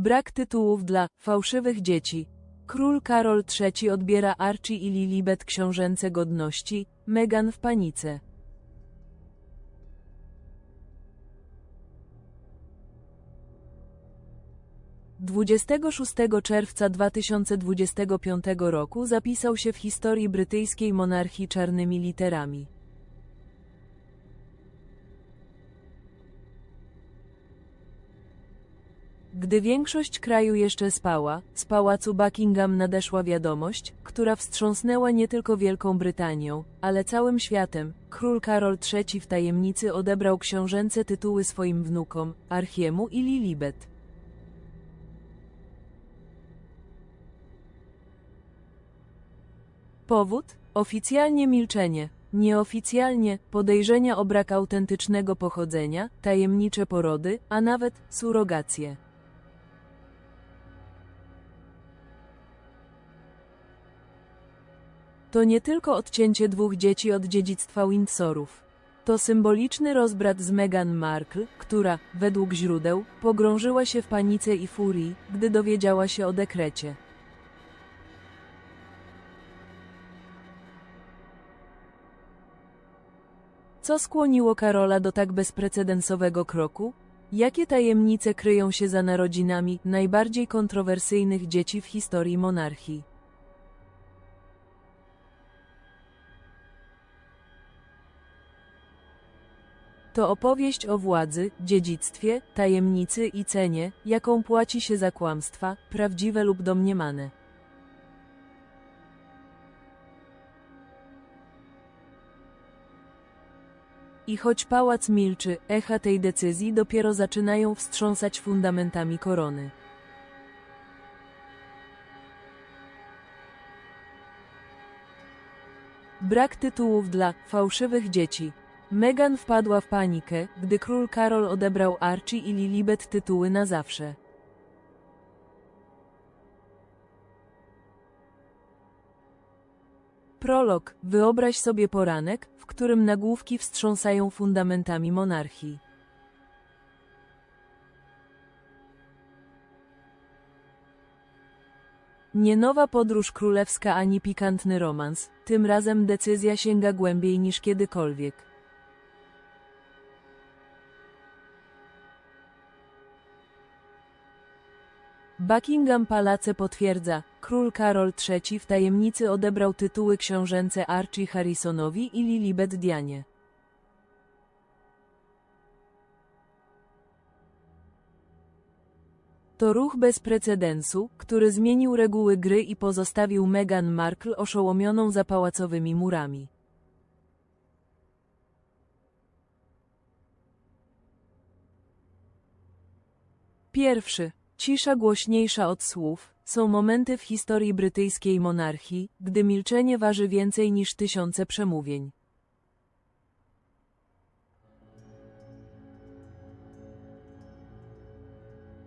Brak tytułów dla fałszywych dzieci. Król Karol III odbiera Archie i Lilibet książęce godności, Meghan w panice. Dwudziestego 26 czerwca 2025 roku zapisał się w historii brytyjskiej monarchii czarnymi literami. Gdy większość kraju jeszcze spała, z pałacu Buckingham nadeszła wiadomość, która wstrząsnęła nie tylko Wielką Brytanią, ale całym światem. Król Karol III w tajemnicy odebrał książęce tytuły swoim wnukom, Archiemu i Lilibet. Powód? Oficjalnie milczenie. Nieoficjalnie podejrzenia o brak autentycznego pochodzenia, tajemnicze porody, a nawet surrogacje. To nie tylko odcięcie dwóch dzieci od dziedzictwa Windsorów. To symboliczny rozbrat z Meghan Markle, która, według źródeł, pogrążyła się w panice i furii, gdy dowiedziała się o dekrecie. Co skłoniło Karola do tak bezprecedensowego kroku? Jakie tajemnice kryją się za narodzinami najbardziej kontrowersyjnych dzieci w historii monarchii? To opowieść o władzy, dziedzictwie, tajemnicy i cenie, jaką płaci się za kłamstwa, prawdziwe lub domniemane. I choć pałac milczy, echa tej decyzji dopiero zaczynają wstrząsać fundamentami korony. Brak tytułów dla fałszywych dzieci. Meghan wpadła w panikę, gdy król Karol odebrał Archie i Lilibet tytuły na zawsze. Prolog. Wyobraź sobie poranek, w którym nagłówki wstrząsają fundamentami monarchii. Nie nowa podróż królewska ani pikantny romans, tym razem decyzja sięga głębiej niż kiedykolwiek. Buckingham Palace potwierdza, król Karol III w tajemnicy odebrał tytuły książęce Archie Harrisonowi i Lilibet Dianie. To ruch bez precedensu, który zmienił reguły gry i pozostawił Meghan Markle oszołomioną za pałacowymi murami. Pierwszy. Cisza głośniejsza od słów. Są momenty w historii brytyjskiej monarchii, gdy milczenie waży więcej niż tysiące przemówień.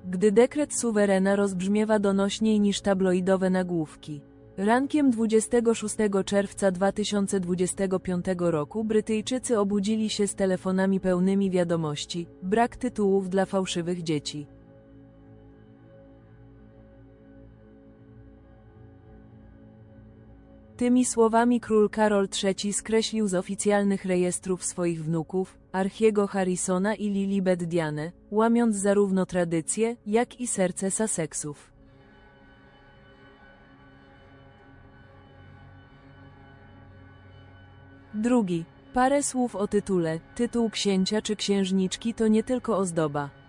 Gdy dekret suwerena rozbrzmiewa donośniej niż tabloidowe nagłówki. Rankiem 26 czerwca 2025 roku Brytyjczycy obudzili się z telefonami pełnymi wiadomości, brak tytułów dla fałszywych dzieci. Tymi słowami król Karol III skreślił z oficjalnych rejestrów swoich wnuków, Archiego Harrisona i Lilibet Diane, łamiąc zarówno tradycje, jak i serce Sussexów. Drugi. Parę słów o tytule. Tytuł księcia czy księżniczki to nie tylko ozdoba.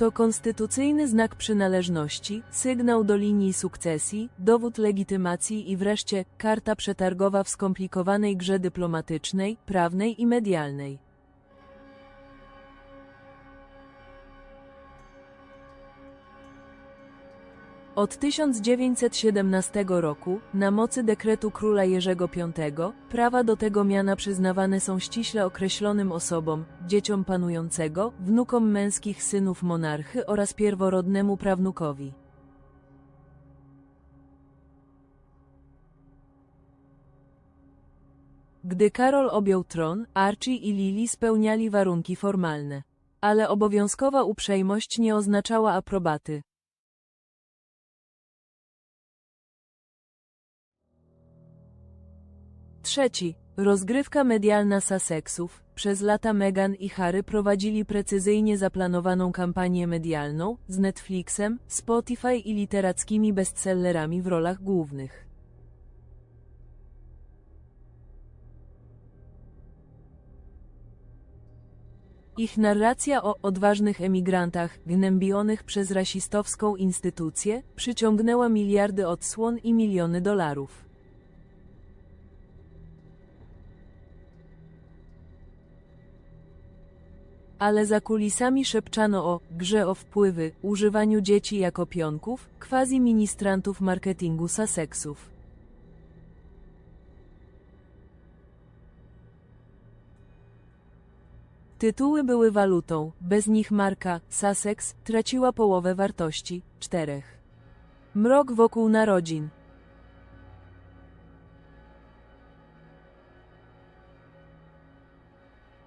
To konstytucyjny znak przynależności, sygnał do linii sukcesji, dowód legitymacji i wreszcie karta przetargowa w skomplikowanej grze dyplomatycznej, prawnej i medialnej. Od 1917 roku, na mocy dekretu króla Jerzego V, prawa do tego miana przyznawane są ściśle określonym osobom, dzieciom panującego, wnukom męskich synów monarchy oraz pierworodnemu prawnukowi. Gdy Karol objął tron, Archie i Lily spełniali warunki formalne. Ale obowiązkowa uprzejmość nie oznaczała aprobaty. Trzeci. Rozgrywka medialna Sussexów. Przez lata Meghan i Harry prowadzili precyzyjnie zaplanowaną kampanię medialną z Netflixem, Spotify i literackimi bestsellerami w rolach głównych. Ich narracja o odważnych emigrantach, gnębionych przez rasistowską instytucję, przyciągnęła miliardy odsłon i miliony dolarów. Ale za kulisami szepczano o grze o wpływy, używaniu dzieci jako pionków, quasi-ministrantów marketingu Sussexów. Tytuły były walutą, bez nich marka Sussex traciła połowę wartości. 4. Mrok wokół narodzin.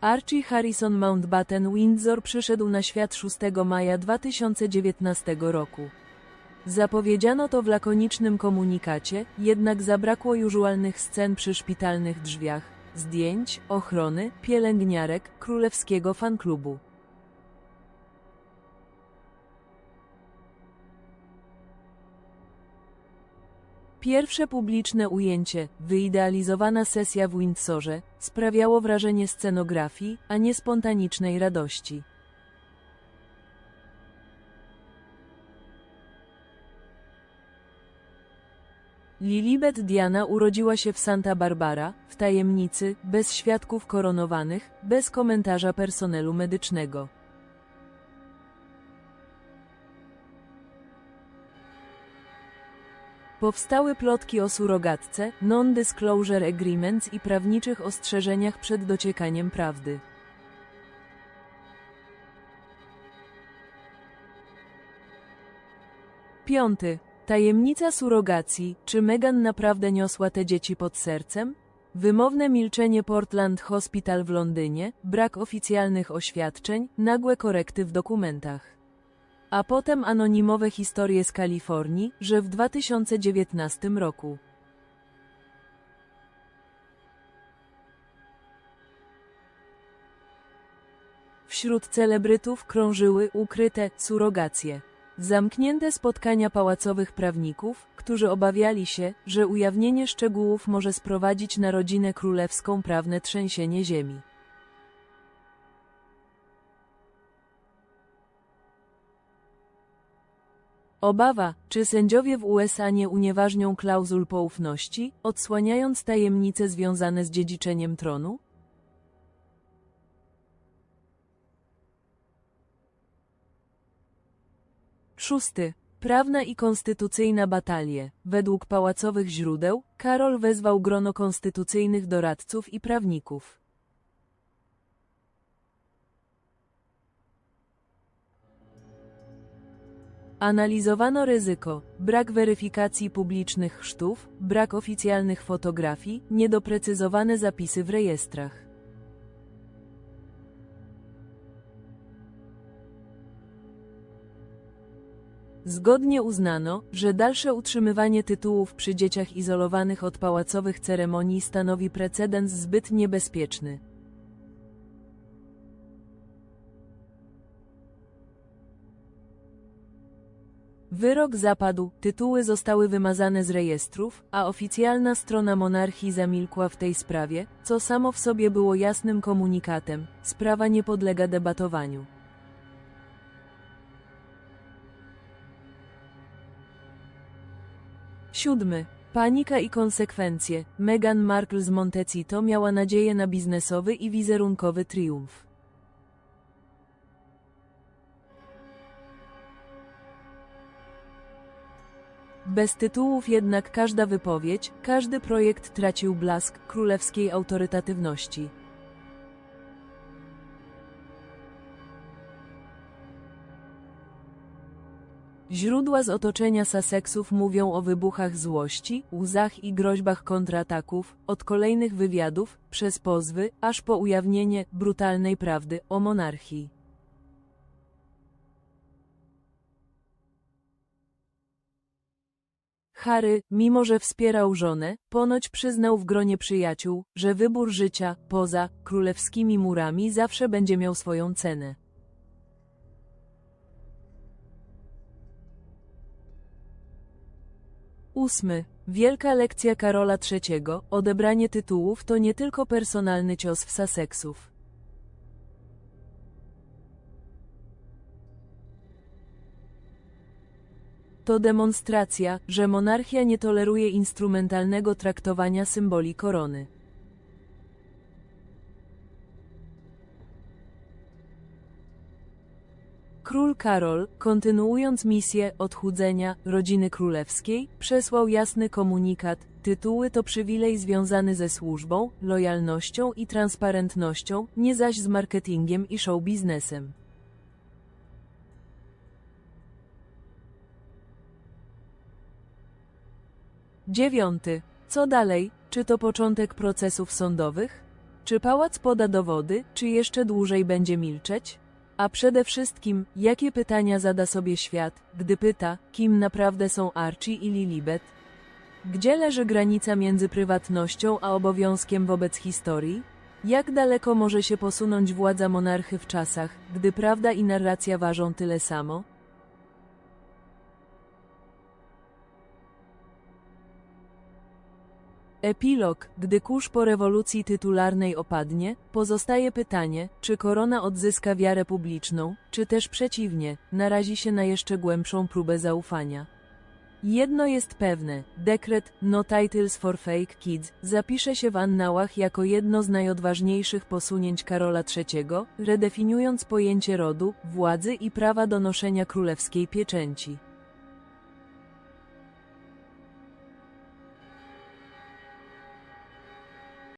Archie Harrison Mountbatten Windsor przyszedł na świat 6 maja 2019 roku. Zapowiedziano to w lakonicznym komunikacie, jednak zabrakło użualnych scen przy szpitalnych drzwiach, zdjęć, ochrony, pielęgniarek, królewskiego fanklubu. Pierwsze publiczne ujęcie, wyidealizowana sesja w Windsorze, sprawiało wrażenie scenografii, a nie spontanicznej radości. Lilibet Diana urodziła się w Santa Barbara, w tajemnicy, bez świadków koronowanych, bez komentarza personelu medycznego. Powstały plotki o surogatce, non-disclosure agreements i prawniczych ostrzeżeniach przed dociekaniem prawdy. Piąty. Tajemnica surogacji. Czy Meghan naprawdę niosła te dzieci pod sercem? Wymowne milczenie Portland Hospital w Londynie, brak oficjalnych oświadczeń, nagłe korekty w dokumentach. A potem anonimowe historie z Kalifornii, że w 2019 roku. Wśród celebrytów krążyły ukryte surogacje. Zamknięte spotkania pałacowych prawników, którzy obawiali się, że ujawnienie szczegółów może sprowadzić na rodzinę królewską prawne trzęsienie ziemi. Obawa, czy sędziowie w USA nie unieważnią klauzul poufności, odsłaniając tajemnice związane z dziedziczeniem tronu? Szósty. Prawna i konstytucyjna batalie. Według pałacowych źródeł, Karol wezwał grono konstytucyjnych doradców i prawników. Analizowano ryzyko, brak weryfikacji publicznych chrztów, brak oficjalnych fotografii, niedoprecyzowane zapisy w rejestrach. Zgodnie uznano, że dalsze utrzymywanie tytułów przy dzieciach izolowanych od pałacowych ceremonii stanowi precedens zbyt niebezpieczny. Wyrok zapadł, tytuły zostały wymazane z rejestrów, a oficjalna strona monarchii zamilkła w tej sprawie, co samo w sobie było jasnym komunikatem. Sprawa nie podlega debatowaniu. Siódmy. Panika i konsekwencje. Meghan Markle z Montecito miała nadzieję na biznesowy i wizerunkowy triumf. Bez tytułów jednak każda wypowiedź, każdy projekt tracił blask królewskiej autorytatywności. Źródła z otoczenia Sussexów mówią o wybuchach złości, łzach i groźbach kontrataków, od kolejnych wywiadów, przez pozwy, aż po ujawnienie brutalnej prawdy o monarchii. Harry, mimo że wspierał żonę, ponoć przyznał w gronie przyjaciół, że wybór życia, poza królewskimi murami zawsze będzie miał swoją cenę. Ósmy. Wielka lekcja Karola III. Odebranie tytułów to nie tylko personalny cios w Sussexów. To demonstracja, że monarchia nie toleruje instrumentalnego traktowania symboli korony. Król Karol, kontynuując misję odchudzenia rodziny królewskiej, przesłał jasny komunikat: tytuły to przywilej związany ze służbą, lojalnością i transparentnością, nie zaś z marketingiem i show biznesem. Dziewiąty. Co dalej? Czy to początek procesów sądowych? Czy pałac poda dowody, czy jeszcze dłużej będzie milczeć? A przede wszystkim, jakie pytania zada sobie świat, gdy pyta, kim naprawdę są Archie i Lilibet? Gdzie leży granica między prywatnością a obowiązkiem wobec historii? Jak daleko może się posunąć władza monarchy w czasach, gdy prawda i narracja ważą tyle samo? Epilog, gdy kurz po rewolucji tytularnej opadnie, pozostaje pytanie, czy korona odzyska wiarę publiczną, czy też przeciwnie, narazi się na jeszcze głębszą próbę zaufania. Jedno jest pewne, dekret No Titles for Fake Kids zapisze się w annałach jako jedno z najodważniejszych posunięć Karola III, redefiniując pojęcie rodu, władzy i prawa do noszenia królewskiej pieczęci.